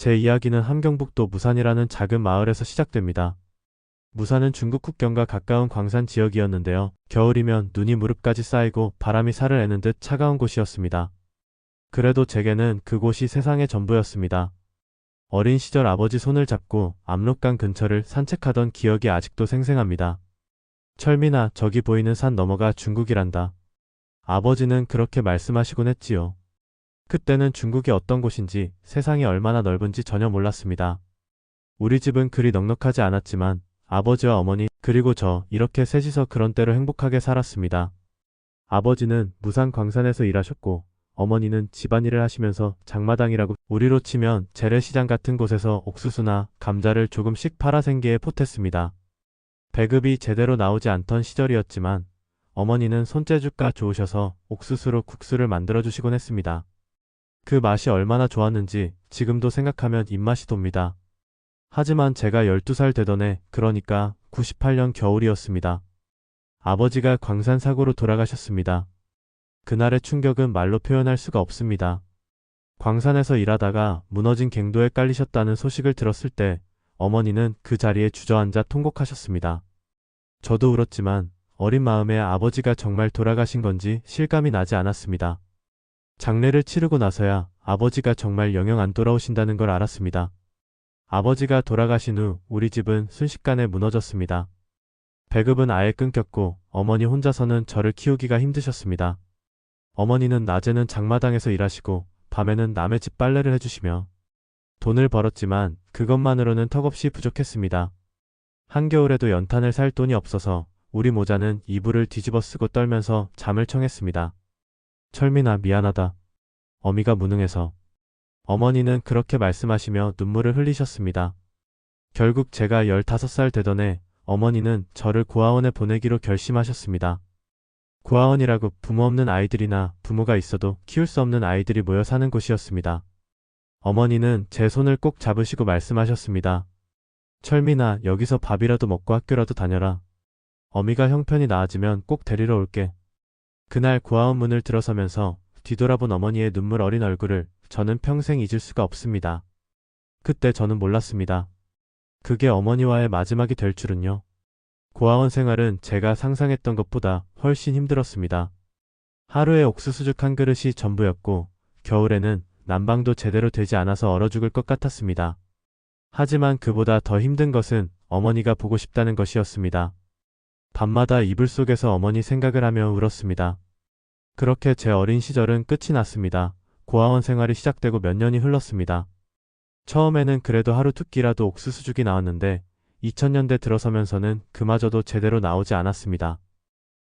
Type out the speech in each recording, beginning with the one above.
제 이야기는 함경북도 무산이라는 작은 마을에서 시작됩니다. 무산은 중국 국경과 가까운 광산 지역이었는데요. 겨울이면 눈이 무릎까지 쌓이고 바람이 살을 애는 듯 차가운 곳이었습니다. 그래도 제게는 그곳이 세상의 전부였습니다. 어린 시절 아버지 손을 잡고 압록강 근처를 산책하던 기억이 아직도 생생합니다. 철민아, 저기 보이는 산 너머가 중국이란다. 아버지는 그렇게 말씀하시곤 했지요. 그때는 중국이 어떤 곳인지 세상이 얼마나 넓은지 전혀 몰랐습니다. 우리 집은 그리 넉넉하지 않았지만 아버지와 어머니 그리고 저 이렇게 셋이서 그런 때로 행복하게 살았습니다. 아버지는 무산 광산에서 일하셨고 어머니는 집안일을 하시면서 장마당이라고 우리로 치면 재래시장 같은 곳에서 옥수수나 감자를 조금씩 팔아 생계에 포텟습니다. 배급이 제대로 나오지 않던 시절이었지만 어머니는 손재주가 좋으셔서 옥수수로 국수를 만들어 주시곤 했습니다. 그 맛이 얼마나 좋았는지 지금도 생각하면 입맛이 돕니다. 하지만 제가 12살 되던 해, 그러니까 98년 겨울이었습니다. 아버지가 광산 사고로 돌아가셨습니다. 그날의 충격은 말로 표현할 수가 없습니다. 광산에서 일하다가 무너진 갱도에 깔리셨다는 소식을 들었을 때 어머니는 그 자리에 주저앉아 통곡하셨습니다. 저도 울었지만 어린 마음에 아버지가 정말 돌아가신 건지 실감이 나지 않았습니다. 장례를 치르고 나서야 아버지가 정말 영영 안 돌아오신다는 걸 알았습니다. 아버지가 돌아가신 후 우리 집은 순식간에 무너졌습니다. 배급은 아예 끊겼고 어머니 혼자서는 저를 키우기가 힘드셨습니다. 어머니는 낮에는 장마당에서 일하시고 밤에는 남의 집 빨래를 해주시며 돈을 벌었지만 그것만으로는 턱없이 부족했습니다. 한겨울에도 연탄을 살 돈이 없어서 우리 모자는 이불을 뒤집어 쓰고 떨면서 잠을 청했습니다. 철민아 미안하다. 어미가 무능해서. 어머니는 그렇게 말씀하시며 눈물을 흘리셨습니다. 결국 제가 15살 되던 해 어머니는 저를 고아원에 보내기로 결심하셨습니다. 고아원이라고 부모 없는 아이들이나 부모가 있어도 키울 수 없는 아이들이 모여 사는 곳이었습니다. 어머니는 제 손을 꼭 잡으시고 말씀하셨습니다. 철민아, 여기서 밥이라도 먹고 학교라도 다녀라. 어미가 형편이 나아지면 꼭 데리러 올게. 그날 고아원 문을 들어서면서 뒤돌아본 어머니의 눈물 어린 얼굴을 저는 평생 잊을 수가 없습니다. 그때 저는 몰랐습니다. 그게 어머니와의 마지막이 될 줄은요. 고아원 생활은 제가 상상했던 것보다 훨씬 힘들었습니다. 하루에 옥수수죽 한 그릇이 전부였고, 겨울에는 난방도 제대로 되지 않아서 얼어 죽을 것 같았습니다. 하지만 그보다 더 힘든 것은 어머니가 보고 싶다는 것이었습니다. 밤마다 이불 속에서 어머니 생각을 하며 울었습니다. 그렇게 제 어린 시절은 끝이 났습니다. 고아원 생활이 시작되고 몇 년이 흘렀습니다. 처음에는 그래도 하루 두 끼라도 옥수수죽이 나왔는데 2000년대 들어서면서는 그마저도 제대로 나오지 않았습니다.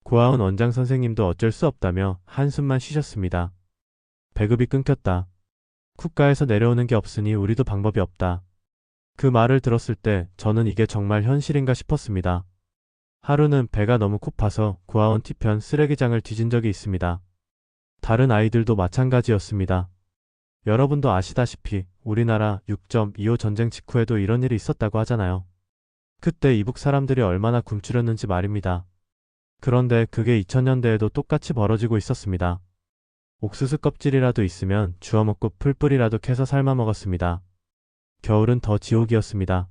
고아원 원장 선생님도 어쩔 수 없다며 한숨만 쉬셨습니다. 배급이 끊겼다. 국가에서 내려오는 게 없으니 우리도 방법이 없다. 그 말을 들었을 때 저는 이게 정말 현실인가 싶었습니다. 하루는 배가 너무 고파서 고아원 뒤편 쓰레기장을 뒤진 적이 있습니다. 다른 아이들도 마찬가지였습니다. 여러분도 아시다시피 우리나라 6.25 전쟁 직후에도 이런 일이 있었다고 하잖아요. 그때 이북 사람들이 얼마나 굶주렸는지 말입니다. 그런데 그게 2000년대에도 똑같이 벌어지고 있었습니다. 옥수수 껍질이라도 있으면 주워 먹고 풀뿌리라도 캐서 삶아 먹었습니다. 겨울은 더 지옥이었습니다.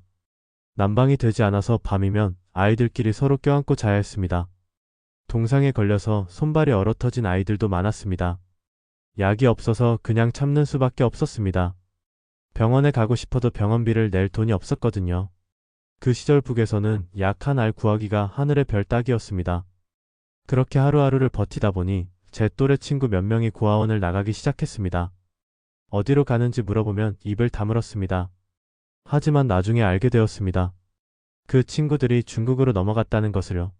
난방이 되지 않아서 밤이면 아이들끼리 서로 껴안고 자야 했습니다. 동상에 걸려서 손발이 얼어터진 아이들도 많았습니다. 약이 없어서 그냥 참는 수밖에 없었습니다. 병원에 가고 싶어도 병원비를 낼 돈이 없었거든요. 그 시절 북에서는 약 한 알 구하기가 하늘의 별 따기였습니다. 그렇게 하루하루를 버티다 보니 제 또래 친구 몇 명이 고아원을 나가기 시작했습니다. 어디로 가는지 물어보면 입을 다물었습니다. 하지만 나중에 알게 되었습니다. 그 친구들이 중국으로 넘어갔다는 것을요.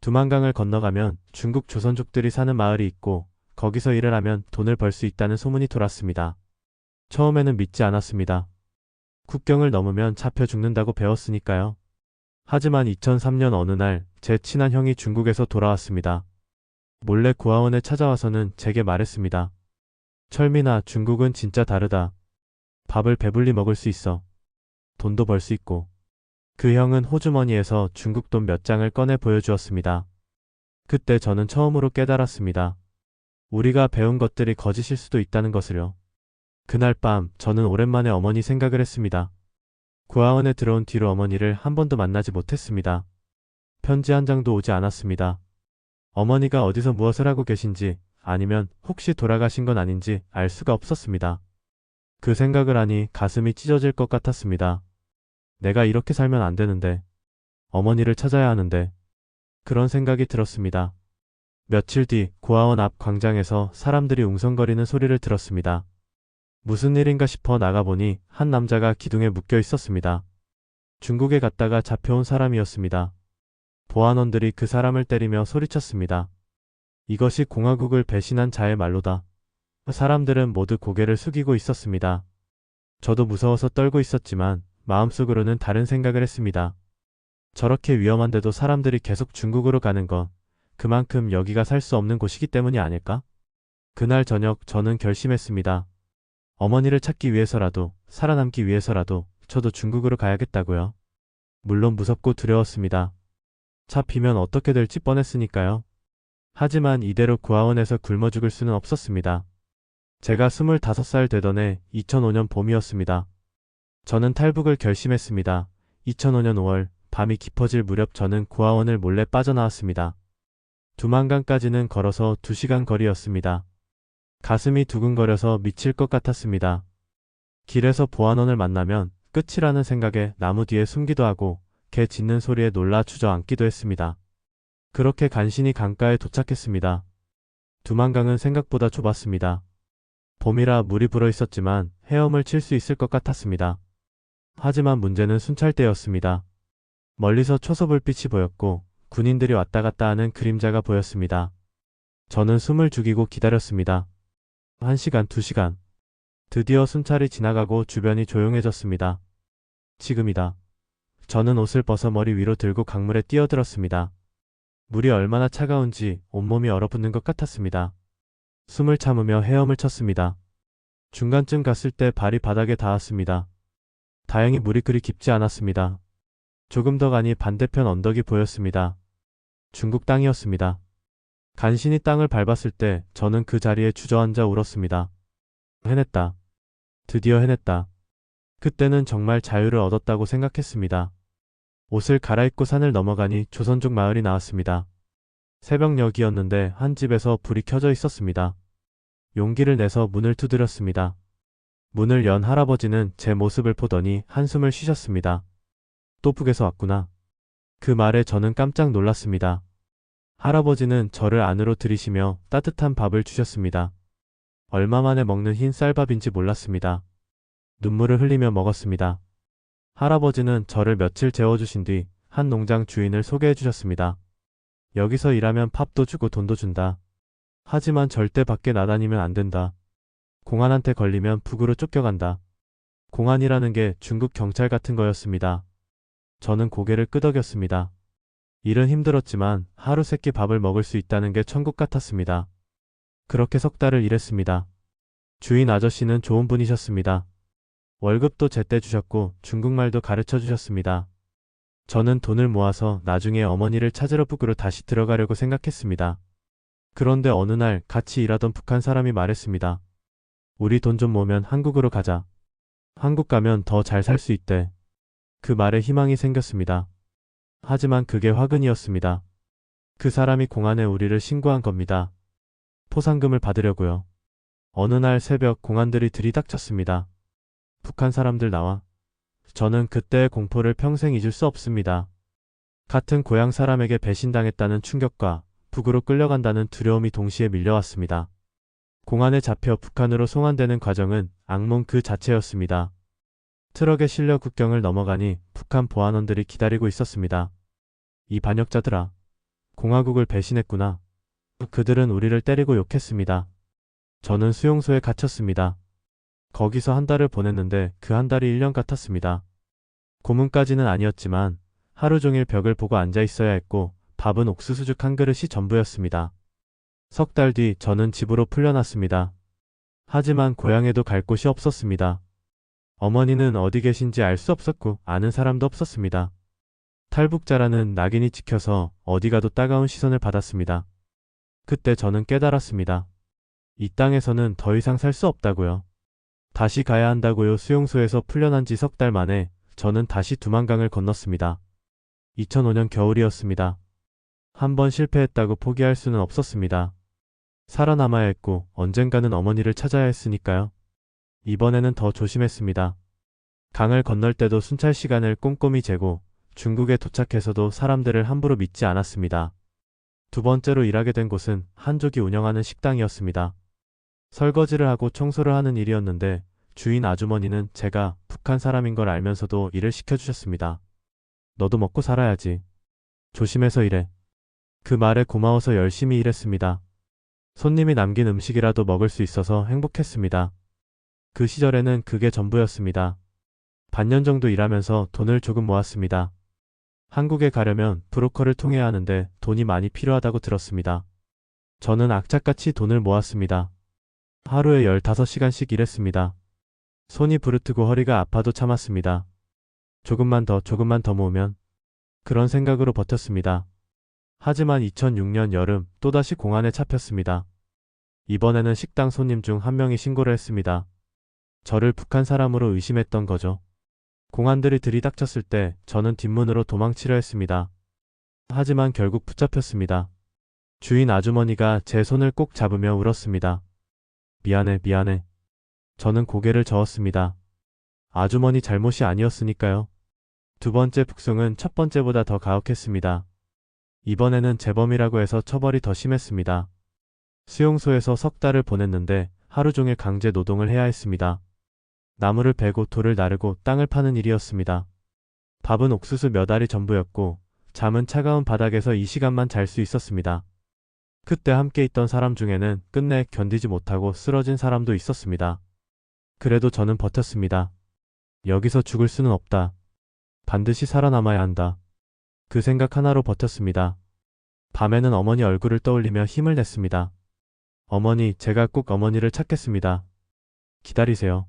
두만강을 건너가면 중국 조선족들이 사는 마을이 있고 거기서 일을 하면 돈을 벌 수 있다는 소문이 돌았습니다. 처음에는 믿지 않았습니다. 국경을 넘으면 잡혀 죽는다고 배웠으니까요. 하지만 2003년 어느 날 제 친한 형이 중국에서 돌아왔습니다. 몰래 고아원에 찾아와서는 제게 말했습니다. 철민아, 중국은 진짜 다르다. 밥을 배불리 먹을 수 있어. 돈도 벌 수 있고. 그 형은 호주머니에서 중국 돈 몇 장을 꺼내 보여주었습니다. 그때 저는 처음으로 깨달았습니다. 우리가 배운 것들이 거짓일 수도 있다는 것을요. 그날 밤 저는 오랜만에 어머니 생각을 했습니다. 구하원에 들어온 뒤로 어머니를 한 번도 만나지 못했습니다. 편지 한 장도 오지 않았습니다. 어머니가 어디서 무엇을 하고 계신지 아니면 혹시 돌아가신 건 아닌지 알 수가 없었습니다. 그 생각을 하니 가슴이 찢어질 것 같았습니다. 내가 이렇게 살면 안 되는데, 어머니를 찾아야 하는데, 그런 생각이 들었습니다. 며칠 뒤 고아원 앞 광장에서 사람들이 웅성거리는 소리를 들었습니다. 무슨 일인가 싶어 나가보니 한 남자가 기둥에 묶여 있었습니다. 중국에 갔다가 잡혀온 사람이었습니다. 보안원들이 그 사람을 때리며 소리쳤습니다. 이것이 공화국을 배신한 자의 말로다. 사람들은 모두 고개를 숙이고 있었습니다. 저도 무서워서 떨고 있었지만 마음속으로는 다른 생각을 했습니다. 저렇게 위험한데도 사람들이 계속 중국으로 가는 건 그만큼 여기가 살 수 없는 곳이기 때문이 아닐까? 그날 저녁 저는 결심했습니다. 어머니를 찾기 위해서라도 살아남기 위해서라도 저도 중국으로 가야겠다고요. 물론 무섭고 두려웠습니다. 잡히면 어떻게 될지 뻔했으니까요. 하지만 이대로 구하원에서 굶어 죽을 수는 없었습니다. 제가 25살 되던 해 2005년 봄이었습니다. 저는 탈북을 결심했습니다. 2005년 5월 밤이 깊어질 무렵 저는 구하원을 몰래 빠져나왔습니다. 두만강까지는 걸어서 2시간 거리였습니다. 가슴이 두근거려서 미칠 것 같았습니다. 길에서 보안원을 만나면 끝이라는 생각에 나무 뒤에 숨기도 하고 개 짖는 소리에 놀라 주저앉기도 했습니다. 그렇게 간신히 강가에 도착했습니다. 두만강은 생각보다 좁았습니다. 봄이라 물이 불어 있었지만 헤엄을 칠 수 있을 것 같았습니다. 하지만 문제는 순찰대였습니다. 멀리서 초소불빛이 보였고 군인들이 왔다 갔다 하는 그림자가 보였습니다. 저는 숨을 죽이고 기다렸습니다. 한 시간, 두 시간. 드디어 순찰이 지나가고 주변이 조용해졌습니다. 지금이다. 저는 옷을 벗어 머리 위로 들고 강물에 뛰어들었습니다. 물이 얼마나 차가운지 온몸이 얼어붙는 것 같았습니다. 숨을 참으며 헤엄을 쳤습니다. 중간쯤 갔을 때 발이 바닥에 닿았습니다. 다행히 물이 그리 깊지 않았습니다. 조금 더 가니 반대편 언덕이 보였습니다. 중국 땅이었습니다. 간신히 땅을 밟았을 때 저는 그 자리에 주저앉아 울었습니다. 해냈다. 드디어 해냈다. 그때는 정말 자유를 얻었다고 생각했습니다. 옷을 갈아입고 산을 넘어가니 조선족 마을이 나왔습니다. 새벽녘이었는데 한 집에서 불이 켜져 있었습니다. 용기를 내서 문을 두드렸습니다. 문을 연 할아버지는 제 모습을 보더니 한숨을 쉬셨습니다. 또 북에서 왔구나. 그 말에 저는 깜짝 놀랐습니다. 할아버지는 저를 안으로 들이시며 따뜻한 밥을 주셨습니다. 얼마 만에 먹는 흰 쌀밥인지 몰랐습니다. 눈물을 흘리며 먹었습니다. 할아버지는 저를 며칠 재워주신 뒤 한 농장 주인을 소개해 주셨습니다. 여기서 일하면 팝도 주고 돈도 준다. 하지만 절대 밖에 나다니면 안 된다. 공안한테 걸리면 북으로 쫓겨간다. 공안이라는 게 중국 경찰 같은 거였습니다. 저는 고개를 끄덕였습니다. 일은 힘들었지만 하루 세끼 밥을 먹을 수 있다는 게 천국 같았습니다. 그렇게 석 달을 일했습니다. 주인 아저씨는 좋은 분이셨습니다. 월급도 제때 주셨고 중국말도 가르쳐 주셨습니다. 저는 돈을 모아서 나중에 어머니를 찾으러 북으로 다시 들어가려고 생각했습니다. 그런데 어느 날 같이 일하던 북한 사람이 말했습니다. 우리 돈 좀 모으면 한국으로 가자. 한국 가면 더 잘 살 수 있대. 그 말에 희망이 생겼습니다. 하지만 그게 화근이었습니다. 그 사람이 공안에 우리를 신고한 겁니다. 포상금을 받으려고요. 어느 날 새벽 공안들이 들이닥쳤습니다. 북한 사람들 나와. 저는 그때의 공포를 평생 잊을 수 없습니다. 같은 고향 사람에게 배신당했다는 충격과 북으로 끌려간다는 두려움이 동시에 밀려왔습니다. 공안에 잡혀 북한으로 송환되는 과정은 악몽 그 자체였습니다. 트럭에 실려 국경을 넘어가니 북한 보안원들이 기다리고 있었습니다. 이 반역자들아. 공화국을 배신했구나. 그들은 우리를 때리고 욕했습니다. 저는 수용소에 갇혔습니다. 거기서 한 달을 보냈는데 그 한 달이 1년 같았습니다. 고문까지는 아니었지만 하루 종일 벽을 보고 앉아 있어야 했고 밥은 옥수수죽 한 그릇이 전부였습니다. 석 달 뒤 저는 집으로 풀려났습니다. 하지만 고향에도 갈 곳이 없었습니다. 어머니는 어디 계신지 알 수 없었고 아는 사람도 없었습니다. 탈북자라는 낙인이 찍혀서 어디 가도 따가운 시선을 받았습니다. 그때 저는 깨달았습니다. 이 땅에서는 더 이상 살 수 없다고요. 다시 가야 한다고요. 수용소에서 풀려난 지 석 달 만에 저는 다시 두만강을 건넜습니다. 2005년 겨울이었습니다. 한 번 실패했다고 포기할 수는 없었습니다. 살아남아야 했고 언젠가는 어머니를 찾아야 했으니까요. 이번에는 더 조심했습니다. 강을 건널 때도 순찰 시간을 꼼꼼히 재고 중국에 도착해서도 사람들을 함부로 믿지 않았습니다. 두 번째로 일하게 된 곳은 한족이 운영하는 식당이었습니다. 설거지를 하고 청소를 하는 일이었는데 주인 아주머니는 제가 북한 사람인 걸 알면서도 일을 시켜주셨습니다. 너도 먹고 살아야지. 조심해서 일해. 그 말에 고마워서 열심히 일했습니다. 손님이 남긴 음식이라도 먹을 수 있어서 행복했습니다. 그 시절에는 그게 전부였습니다. 반년 정도 일하면서 돈을 조금 모았습니다. 한국에 가려면 브로커를 통해야 하는데 돈이 많이 필요하다고 들었습니다. 저는 악착같이 돈을 모았습니다. 하루에 15시간씩 일했습니다. 손이 부르트고 허리가 아파도 참았습니다. 조금만 더 조금만 더 모으면 그런 생각으로 버텼습니다. 하지만 2006년 여름 또다시 공안에 잡혔습니다. 이번에는 식당 손님 중 한 명이 신고를 했습니다. 저를 북한 사람으로 의심했던 거죠. 공안들이 들이닥쳤을 때 저는 뒷문으로 도망치려 했습니다. 하지만 결국 붙잡혔습니다. 주인 아주머니가 제 손을 꼭 잡으며 울었습니다. 미안해, 미안해. 저는 고개를 저었습니다. 아주머니 잘못이 아니었으니까요. 두 번째 북송은 첫 번째보다 더 가혹했습니다. 이번에는 재범이라고 해서 처벌이 더 심했습니다. 수용소에서 석 달을 보냈는데 하루 종일 강제 노동을 해야 했습니다. 나무를 베고 돌을 나르고 땅을 파는 일이었습니다. 밥은 옥수수 몇 알이 전부였고 잠은 차가운 바닥에서 이 시간만 잘 수 있었습니다. 그때 함께 있던 사람 중에는 끝내 견디지 못하고 쓰러진 사람도 있었습니다. 그래도 저는 버텼습니다. 여기서 죽을 수는 없다. 반드시 살아남아야 한다. 그 생각 하나로 버텼습니다. 밤에는 어머니 얼굴을 떠올리며 힘을 냈습니다. 어머니, 제가 꼭 어머니를 찾겠습니다. 기다리세요.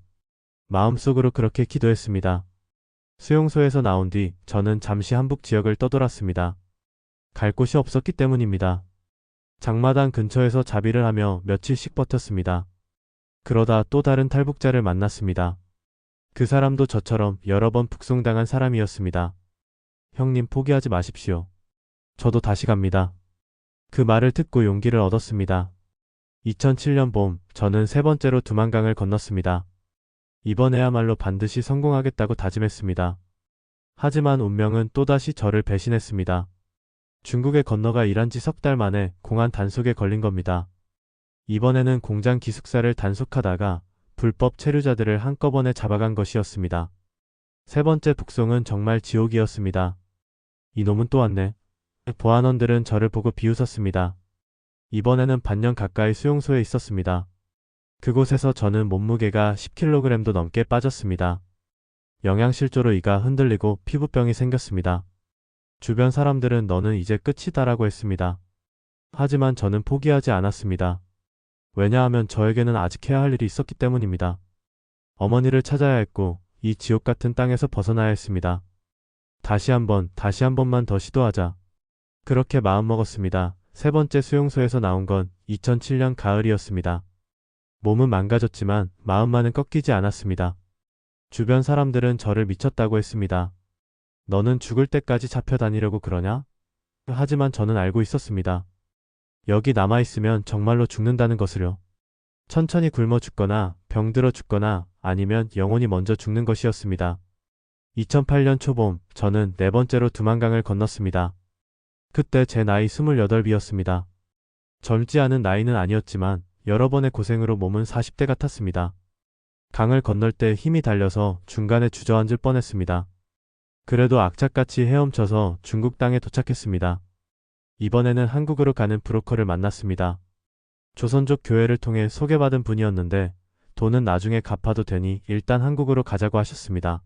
마음속으로 그렇게 기도했습니다. 수용소에서 나온 뒤 저는 잠시 한북 지역을 떠돌았습니다. 갈 곳이 없었기 때문입니다. 장마당 근처에서 자비를 하며 며칠씩 버텼습니다. 그러다 또 다른 탈북자를 만났습니다. 그 사람도 저처럼 여러 번 북송당한 사람이었습니다. 형님 포기하지 마십시오. 저도 다시 갑니다. 그 말을 듣고 용기를 얻었습니다. 2007년 봄, 저는 세 번째로 두만강을 건넜습니다. 이번에야말로 반드시 성공하겠다고 다짐했습니다. 하지만 운명은 또다시 저를 배신했습니다. 중국에 건너가 일한 지 석 달 만에 공안 단속에 걸린 겁니다. 이번에는 공장 기숙사를 단속하다가 불법 체류자들을 한꺼번에 잡아간 것이었습니다. 세 번째 북송은 정말 지옥이었습니다. 이놈은 또 왔네. 보안원들은 저를 보고 비웃었습니다. 이번에는 반년 가까이 수용소에 있었습니다. 그곳에서 저는 몸무게가 10kg도 넘게 빠졌습니다. 영양실조로 이가 흔들리고 피부병이 생겼습니다. 주변 사람들은 너는 이제 끝이다라고 했습니다. 하지만 저는 포기하지 않았습니다. 왜냐하면 저에게는 아직 해야 할 일이 있었기 때문입니다. 어머니를 찾아야 했고 이 지옥 같은 땅에서 벗어나야 했습니다. 다시 한번, 다시 한 번만 더 시도하자. 그렇게 마음먹었습니다. 세 번째 수용소에서 나온 건 2007년 가을이었습니다. 몸은 망가졌지만 마음만은 꺾이지 않았습니다. 주변 사람들은 저를 미쳤다고 했습니다. 너는 죽을 때까지 잡혀 다니려고 그러냐? 하지만 저는 알고 있었습니다. 여기 남아있으면 정말로 죽는다는 것을요. 천천히 굶어 죽거나 병들어 죽거나 아니면 영혼이 먼저 죽는 것이었습니다. 2008년 초봄, 저는 네 번째로 두만강을 건넜습니다. 그때 제 나이 28이었습니다. 젊지 않은 나이는 아니었지만 여러 번의 고생으로 몸은 40대 같았습니다. 강을 건널 때 힘이 달려서 중간에 주저앉을 뻔했습니다. 그래도 악착같이 헤엄쳐서 중국 땅에 도착했습니다. 이번에는 한국으로 가는 브로커를 만났습니다. 조선족 교회를 통해 소개받은 분이었는데 돈은 나중에 갚아도 되니 일단 한국으로 가자고 하셨습니다.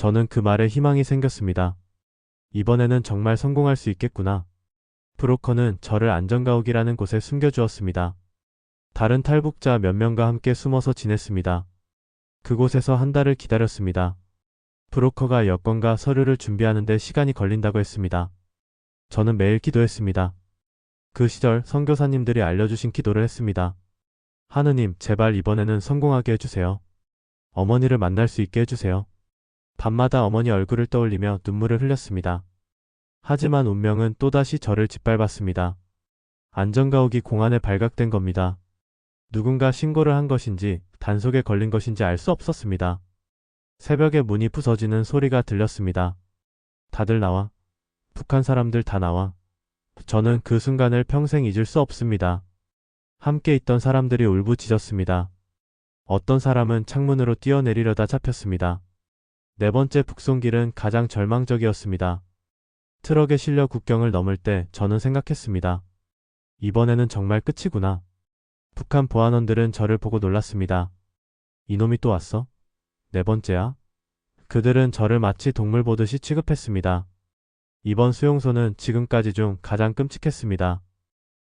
저는 그 말에 희망이 생겼습니다. 이번에는 정말 성공할 수 있겠구나. 브로커는 저를 안전가옥이라는 곳에 숨겨주었습니다. 다른 탈북자 몇 명과 함께 숨어서 지냈습니다. 그곳에서 한 달을 기다렸습니다. 브로커가 여권과 서류를 준비하는데 시간이 걸린다고 했습니다. 저는 매일 기도했습니다. 그 시절 선교사님들이 알려주신 기도를 했습니다. 하느님, 제발 이번에는 성공하게 해주세요. 어머니를 만날 수 있게 해주세요. 밤마다 어머니 얼굴을 떠올리며 눈물을 흘렸습니다. 하지만 운명은 또다시 저를 짓밟았습니다. 안전가옥이 공안에 발각된 겁니다. 누군가 신고를 한 것인지 단속에 걸린 것인지 알 수 없었습니다. 새벽에 문이 부서지는 소리가 들렸습니다. 다들 나와. 북한 사람들 다 나와. 저는 그 순간을 평생 잊을 수 없습니다. 함께 있던 사람들이 울부짖었습니다. 어떤 사람은 창문으로 뛰어내리려다 잡혔습니다. 네 번째 북송길은 가장 절망적이었습니다. 트럭에 실려 국경을 넘을 때 저는 생각했습니다. 이번에는 정말 끝이구나. 북한 보안원들은 저를 보고 놀랐습니다. 이놈이 또 왔어? 네 번째야? 그들은 저를 마치 동물 보듯이 취급했습니다. 이번 수용소는 지금까지 중 가장 끔찍했습니다.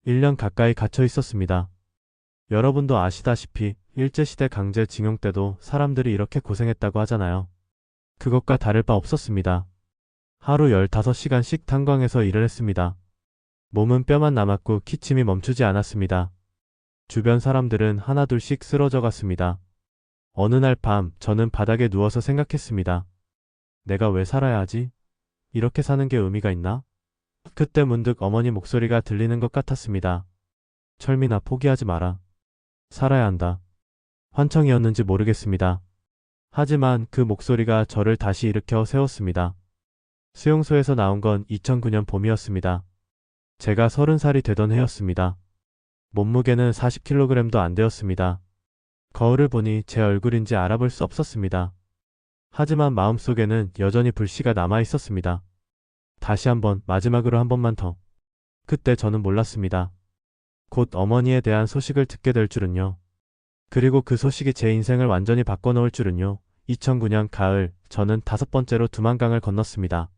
1년 가까이 갇혀 있었습니다. 여러분도 아시다시피 일제시대 강제징용 때도 사람들이 이렇게 고생했다고 하잖아요. 그것과 다를 바 없었습니다. 하루 15시간씩 탄광에서 일을 했습니다. 몸은 뼈만 남았고 기침이 멈추지 않았습니다. 주변 사람들은 하나둘씩 쓰러져 갔습니다. 어느 날 밤 저는 바닥에 누워서 생각했습니다. 내가 왜 살아야 하지? 이렇게 사는 게 의미가 있나? 그때 문득 어머니 목소리가 들리는 것 같았습니다. 철민아 포기하지 마라. 살아야 한다. 환청이었는지 모르겠습니다. 하지만 그 목소리가 저를 다시 일으켜 세웠습니다. 수용소에서 나온 건 2009년 봄이었습니다. 제가 30살이 되던 해였습니다. 몸무게는 40kg도 안 되었습니다. 거울을 보니 제 얼굴인지 알아볼 수 없었습니다. 하지만 마음속에는 여전히 불씨가 남아 있었습니다. 다시 한번 마지막으로 한 번만 더. 그때 저는 몰랐습니다. 곧 어머니에 대한 소식을 듣게 될 줄은요. 그리고 그 소식이 제 인생을 완전히 바꿔놓을 줄은요. 2009년 가을 저는 다섯 번째로 두만강을 건넜습니다.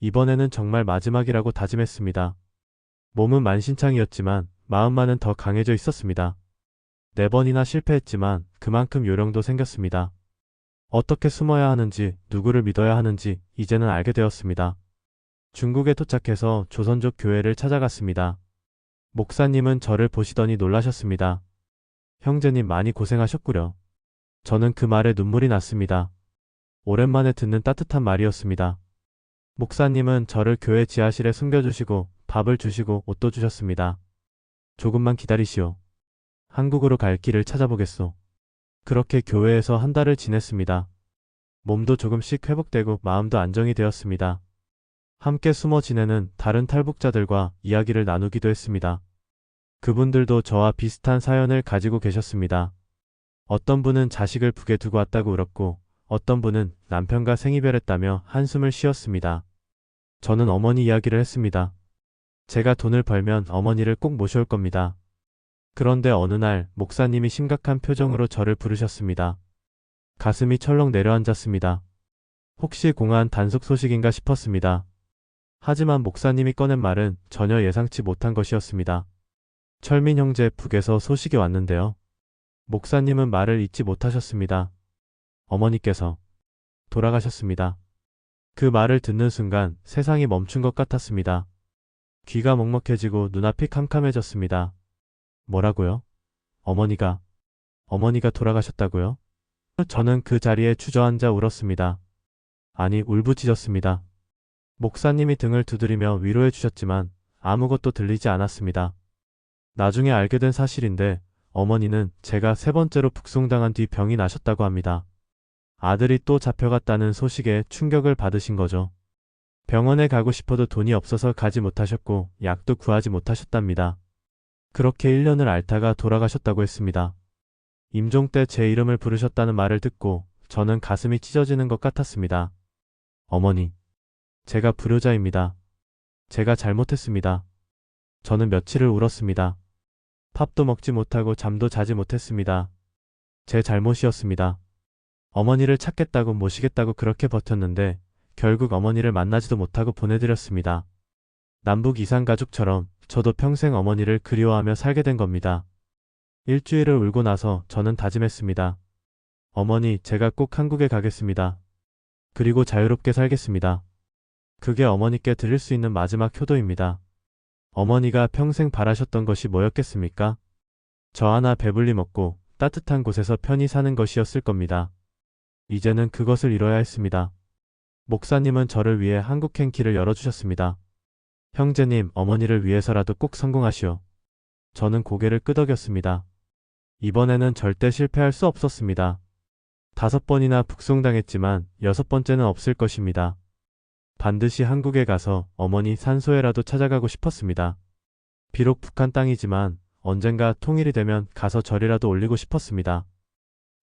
이번에는 정말 마지막이라고 다짐했습니다. 몸은 만신창이었지만 마음만은 더 강해져 있었습니다. 네 번이나 실패했지만 그만큼 요령도 생겼습니다. 어떻게 숨어야 하는지, 누구를 믿어야 하는지 이제는 알게 되었습니다. 중국에 도착해서 조선족 교회를 찾아갔습니다. 목사님은 저를 보시더니 놀라셨습니다. 형제님 많이 고생하셨구려. 저는 그 말에 눈물이 났습니다. 오랜만에 듣는 따뜻한 말이었습니다. 목사님은 저를 교회 지하실에 숨겨주시고 밥을 주시고 옷도 주셨습니다. 조금만 기다리시오. 한국으로 갈 길을 찾아보겠소. 그렇게 교회에서 한 달을 지냈습니다. 몸도 조금씩 회복되고 마음도 안정이 되었습니다. 함께 숨어 지내는 다른 탈북자들과 이야기를 나누기도 했습니다. 그분들도 저와 비슷한 사연을 가지고 계셨습니다. 어떤 분은 자식을 북에 두고 왔다고 울었고 어떤 분은 남편과 생이별했다며 한숨을 쉬었습니다. 저는 어머니 이야기를 했습니다. 제가 돈을 벌면 어머니를 꼭 모셔올 겁니다. 그런데 어느 날 목사님이 심각한 표정으로 저를 부르셨습니다. 가슴이 철렁 내려앉았습니다. 혹시 공안 단속 소식인가 싶었습니다. 하지만 목사님이 꺼낸 말은 전혀 예상치 못한 것이었습니다. 철민 형제 북에서 소식이 왔는데요. 목사님은 말을 잊지 못하셨습니다. 어머니께서 돌아가셨습니다. 그 말을 듣는 순간 세상이 멈춘 것 같았습니다. 귀가 먹먹해지고 눈앞이 캄캄해졌습니다. 뭐라고요? 어머니가, 어머니가 돌아가셨다고요? 저는 그 자리에 주저앉아 울었습니다. 아니, 울부짖었습니다. 목사님이 등을 두드리며 위로해 주셨지만 아무것도 들리지 않았습니다. 나중에 알게 된 사실인데 어머니는 제가 세 번째로 북송당한 뒤 병이 나셨다고 합니다. 아들이 또 잡혀갔다는 소식에 충격을 받으신 거죠. 병원에 가고 싶어도 돈이 없어서 가지 못하셨고 약도 구하지 못하셨답니다. 그렇게 1년을 앓다가 돌아가셨다고 했습니다. 임종 때 제 이름을 부르셨다는 말을 듣고 저는 가슴이 찢어지는 것 같았습니다. 어머니, 제가 불효자입니다. 제가 잘못했습니다. 저는 며칠을 울었습니다. 밥도 먹지 못하고 잠도 자지 못했습니다. 제 잘못이었습니다. 어머니를 찾겠다고 모시겠다고 그렇게 버텼는데 결국 어머니를 만나지도 못하고 보내드렸습니다. 남북 이산 가족처럼 저도 평생 어머니를 그리워하며 살게 된 겁니다. 일주일을 울고 나서 저는 다짐했습니다. 어머니, 제가 꼭 한국에 가겠습니다. 그리고 자유롭게 살겠습니다. 그게 어머니께 드릴 수 있는 마지막 효도입니다. 어머니가 평생 바라셨던 것이 뭐였겠습니까? 저 하나 배불리 먹고 따뜻한 곳에서 편히 사는 것이었을 겁니다. 이제는 그것을 이뤄야 했습니다. 목사님은 저를 위해 한국행 길을 열어주셨습니다. 형제님, 어머니를 위해서라도 꼭 성공하시오. 저는 고개를 끄덕였습니다. 이번에는 절대 실패할 수 없었습니다. 다섯 번이나 북송당했지만 여섯 번째는 없을 것입니다. 반드시 한국에 가서 어머니 산소에라도 찾아가고 싶었습니다. 비록 북한 땅이지만 언젠가 통일이 되면 가서 절이라도 올리고 싶었습니다.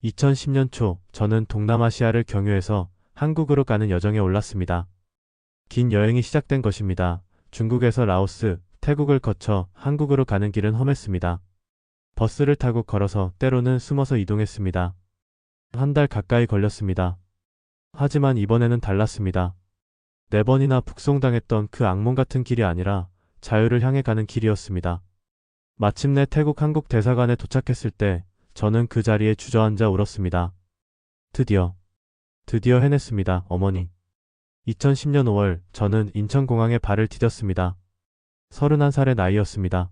2010년 초 저는 동남아시아를 경유해서 한국으로 가는 여정에 올랐습니다. 긴 여행이 시작된 것입니다. 중국에서 라오스, 태국을 거쳐 한국으로 가는 길은 험했습니다. 버스를 타고 걸어서 때로는 숨어서 이동했습니다. 한 달 가까이 걸렸습니다. 하지만 이번에는 달랐습니다. 네 번이나 북송당했던 그 악몽 같은 길이 아니라 자유를 향해 가는 길이었습니다. 마침내 태국 한국 대사관에 도착했을 때 저는 그 자리에 주저앉아 울었습니다. 드디어, 드디어 해냈습니다, 어머니. 2010년 5월 저는 인천공항에 발을 디뎠습니다. 31살의 나이였습니다.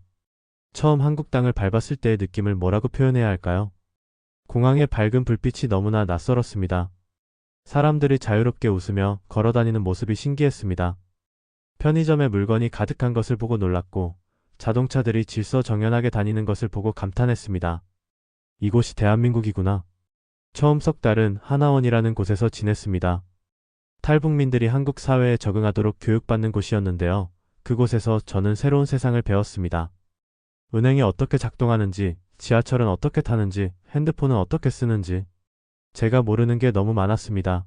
처음 한국 땅을 밟았을 때의 느낌을 뭐라고 표현해야 할까요? 공항의 밝은 불빛이 너무나 낯설었습니다. 사람들이 자유롭게 웃으며 걸어다니는 모습이 신기했습니다. 편의점에 물건이 가득한 것을 보고 놀랐고 자동차들이 질서정연하게 다니는 것을 보고 감탄했습니다. 이곳이 대한민국이구나. 처음 석 달은 하나원이라는 곳에서 지냈습니다. 탈북민들이 한국 사회에 적응하도록 교육받는 곳이었는데요. 그곳에서 저는 새로운 세상을 배웠습니다. 은행이 어떻게 작동하는지, 지하철은 어떻게 타는지, 핸드폰은 어떻게 쓰는지. 제가 모르는 게 너무 많았습니다.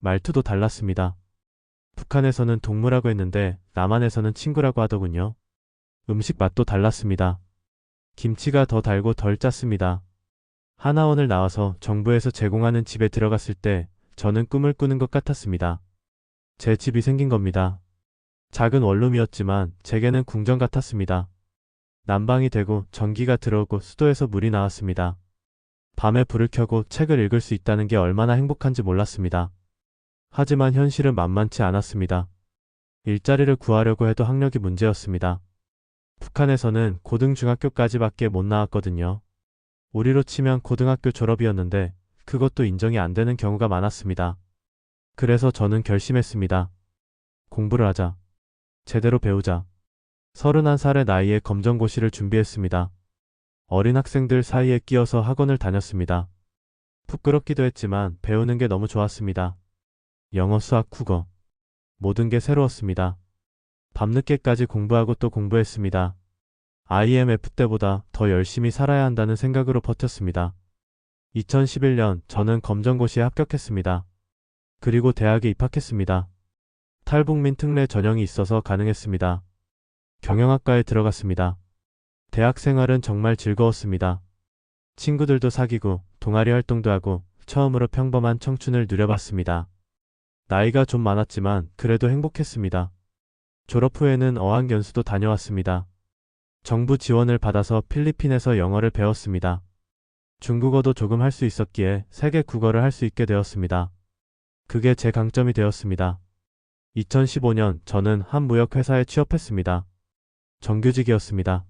말투도 달랐습니다. 북한에서는 동무라고 했는데 남한에서는 친구라고 하더군요. 음식 맛도 달랐습니다. 김치가 더 달고 덜 짰습니다. 하나원을 나와서 정부에서 제공하는 집에 들어갔을 때 저는 꿈을 꾸는 것 같았습니다. 제 집이 생긴 겁니다. 작은 원룸이었지만 제게는 궁전 같았습니다. 난방이 되고 전기가 들어오고 수도에서 물이 나왔습니다. 밤에 불을 켜고 책을 읽을 수 있다는 게 얼마나 행복한지 몰랐습니다. 하지만 현실은 만만치 않았습니다. 일자리를 구하려고 해도 학력이 문제였습니다. 북한에서는 고등중학교까지밖에 못 나왔거든요. 우리로 치면 고등학교 졸업이었는데 그것도 인정이 안 되는 경우가 많았습니다. 그래서 저는 결심했습니다. 공부를 하자. 제대로 배우자. 31살의 나이에 검정고시를 준비했습니다. 어린 학생들 사이에 끼어서 학원을 다녔습니다. 부끄럽기도 했지만 배우는 게 너무 좋았습니다. 영어, 수학, 국어. 모든 게 새로웠습니다. 밤늦게까지 공부하고 또 공부했습니다. IMF 때보다 더 열심히 살아야 한다는 생각으로 버텼습니다. 2011년 저는 검정고시에 합격했습니다. 그리고 대학에 입학했습니다. 탈북민 특례 전형이 있어서 가능했습니다. 경영학과에 들어갔습니다. 대학 생활은 정말 즐거웠습니다. 친구들도 사귀고 동아리 활동도 하고 처음으로 평범한 청춘을 누려봤습니다. 나이가 좀 많았지만 그래도 행복했습니다. 졸업 후에는 어학연수도 다녀왔습니다. 정부 지원을 받아서 필리핀에서 영어를 배웠습니다. 중국어도 조금 할 수 있었기에 세계 국어를 할 수 있게 되었습니다. 그게 제 강점이 되었습니다. 2015년 저는 한 무역회사에 취업했습니다. 정규직이었습니다.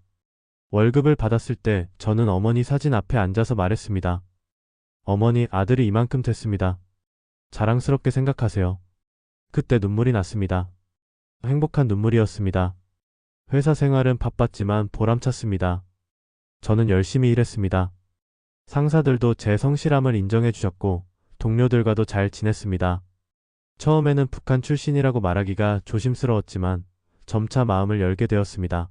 월급을 받았을 때 저는 어머니 사진 앞에 앉아서 말했습니다. 어머니 아들이 이만큼 됐습니다. 자랑스럽게 생각하세요. 그때 눈물이 났습니다. 행복한 눈물이었습니다. 회사 생활은 바빴지만 보람찼습니다. 저는 열심히 일했습니다. 상사들도 제 성실함을 인정해 주셨고 동료들과도 잘 지냈습니다. 처음에는 북한 출신이라고 말하기가 조심스러웠지만 점차 마음을 열게 되었습니다.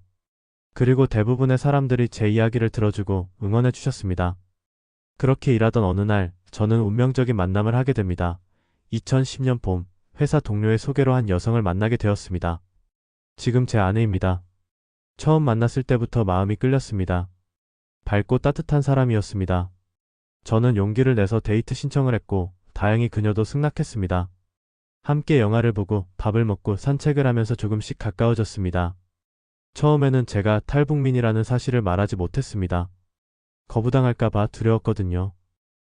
그리고 대부분의 사람들이 제 이야기를 들어주고 응원해 주셨습니다. 그렇게 일하던 어느 날 저는 운명적인 만남을 하게 됩니다. 2010년 봄 회사 동료의 소개로 한 여성을 만나게 되었습니다. 지금 제 아내입니다. 처음 만났을 때부터 마음이 끌렸습니다. 밝고 따뜻한 사람이었습니다. 저는 용기를 내서 데이트 신청을 했고 다행히 그녀도 승낙했습니다. 함께 영화를 보고 밥을 먹고 산책을 하면서 조금씩 가까워졌습니다. 처음에는 제가 탈북민이라는 사실을 말하지 못했습니다. 거부당할까봐 두려웠거든요.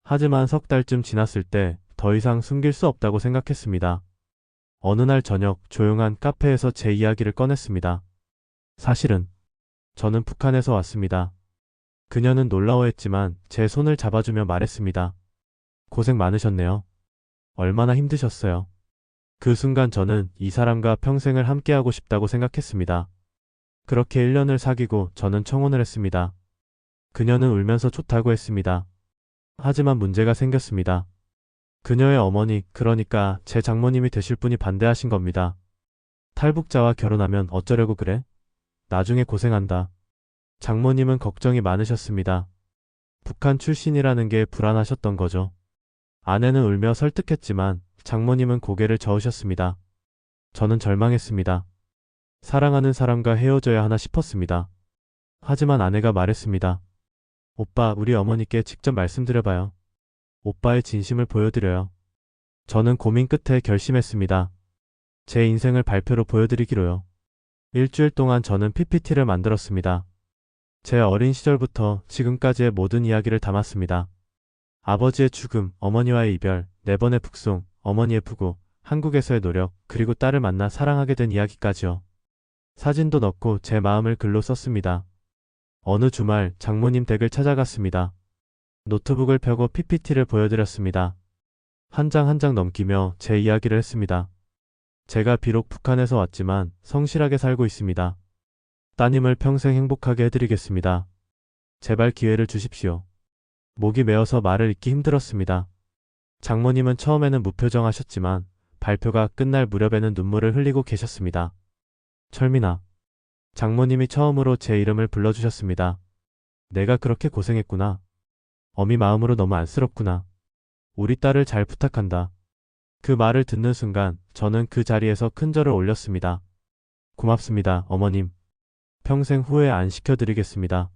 하지만 석 달쯤 지났을 때 더 이상 숨길 수 없다고 생각했습니다. 어느 날 저녁 조용한 카페에서 제 이야기를 꺼냈습니다. 사실은 저는 북한에서 왔습니다. 그녀는 놀라워했지만 제 손을 잡아주며 말했습니다. 고생 많으셨네요. 얼마나 힘드셨어요. 그 순간 저는 이 사람과 평생을 함께하고 싶다고 생각했습니다. 그렇게 1년을 사귀고 저는 청혼을 했습니다. 그녀는 울면서 좋다고 했습니다. 하지만 문제가 생겼습니다. 그녀의 어머니, 그러니까 제 장모님이 되실 분이 반대하신 겁니다. 탈북자와 결혼하면 어쩌려고 그래? 나중에 고생한다. 장모님은 걱정이 많으셨습니다. 북한 출신이라는 게 불안하셨던 거죠. 아내는 울며 설득했지만 장모님은 고개를 저으셨습니다. 저는 절망했습니다. 사랑하는 사람과 헤어져야 하나 싶었습니다. 하지만 아내가 말했습니다. 오빠, 우리 어머니께 직접 말씀드려봐요. 오빠의 진심을 보여드려요. 저는 고민 끝에 결심했습니다. 제 인생을 발표로 보여드리기로요. 일주일 동안 저는 PPT를 만들었습니다. 제 어린 시절부터 지금까지의 모든 이야기를 담았습니다. 아버지의 죽음, 어머니와의 이별, 네 번의 북송, 어머니의 부고, 한국에서의 노력, 그리고 딸을 만나 사랑하게 된 이야기까지요. 사진도 넣고 제 마음을 글로 썼습니다. 어느 주말 장모님 댁을 찾아갔습니다. 노트북을 펴고 PPT를 보여드렸습니다. 한장 한 장 넘기며 제 이야기를 했습니다. 제가 비록 북한에서 왔지만 성실하게 살고 있습니다. 따님을 평생 행복하게 해드리겠습니다. 제발 기회를 주십시오. 목이 메어서 말을 잇기 힘들었습니다. 장모님은 처음에는 무표정하셨지만 발표가 끝날 무렵에는 눈물을 흘리고 계셨습니다. 철민아. 장모님이 처음으로 제 이름을 불러주셨습니다. 내가 그렇게 고생했구나. 어미 마음으로 너무 안쓰럽구나. 우리 딸을 잘 부탁한다. 그 말을 듣는 순간 저는 그 자리에서 큰 절을 올렸습니다. 고맙습니다, 어머님. 평생 후회 안 시켜드리겠습니다.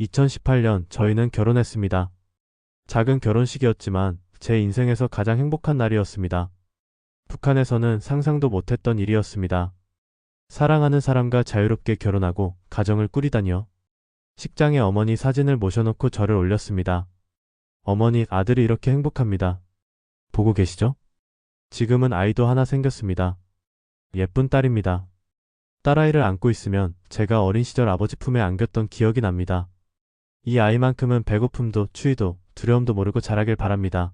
2018년 저희는 결혼했습니다. 작은 결혼식이었지만 제 인생에서 가장 행복한 날이었습니다. 북한에서는 상상도 못했던 일이었습니다. 사랑하는 사람과 자유롭게 결혼하고 가정을 꾸리다니요. 식장에 어머니 사진을 모셔놓고 저를 올렸습니다. 어머니, 아들이 이렇게 행복합니다. 보고 계시죠? 지금은 아이도 하나 생겼습니다. 예쁜 딸입니다. 딸아이를 안고 있으면 제가 어린 시절 아버지 품에 안겼던 기억이 납니다. 이 아이만큼은 배고픔도 추위도 두려움도 모르고 자라길 바랍니다.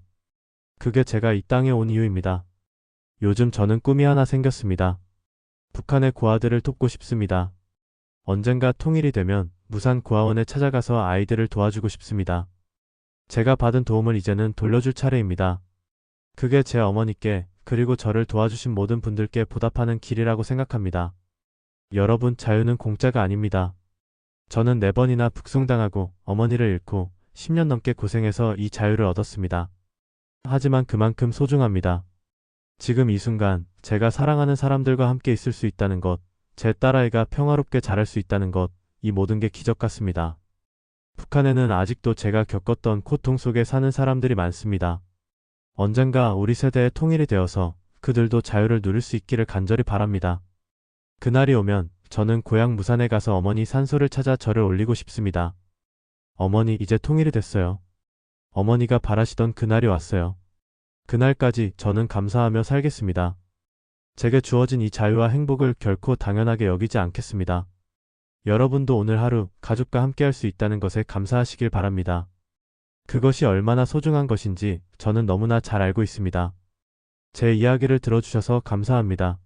그게 제가 이 땅에 온 이유입니다. 요즘 저는 꿈이 하나 생겼습니다. 북한의 고아들을 돕고 싶습니다. 언젠가 통일이 되면 무산 고아원에 찾아가서 아이들을 도와주고 싶습니다. 제가 받은 도움을 이제는 돌려줄 차례입니다. 그게 제 어머니께 그리고 저를 도와주신 모든 분들께 보답하는 길이라고 생각합니다. 여러분, 자유는 공짜가 아닙니다. 저는 네 번이나 북송당하고 어머니를 잃고 10년 넘게 고생해서 이 자유를 얻었습니다. 하지만 그만큼 소중합니다. 지금 이 순간 제가 사랑하는 사람들과 함께 있을 수 있다는 것, 제 딸아이가 평화롭게 자랄 수 있다는 것, 이 모든 게 기적 같습니다. 북한에는 아직도 제가 겪었던 고통 속에 사는 사람들이 많습니다. 언젠가 우리 세대의 통일이 되어서 그들도 자유를 누릴 수 있기를 간절히 바랍니다. 그날이 오면 저는 고향 무산에 가서 어머니 산소를 찾아 절을 올리고 싶습니다. 어머니 이제 통일이 됐어요. 어머니가 바라시던 그날이 왔어요. 그날까지 저는 감사하며 살겠습니다. 제게 주어진 이 자유와 행복을 결코 당연하게 여기지 않겠습니다. 여러분도 오늘 하루 가족과 함께 할 수 있다는 것에 감사하시길 바랍니다. 그것이 얼마나 소중한 것인지 저는 너무나 잘 알고 있습니다. 제 이야기를 들어주셔서 감사합니다.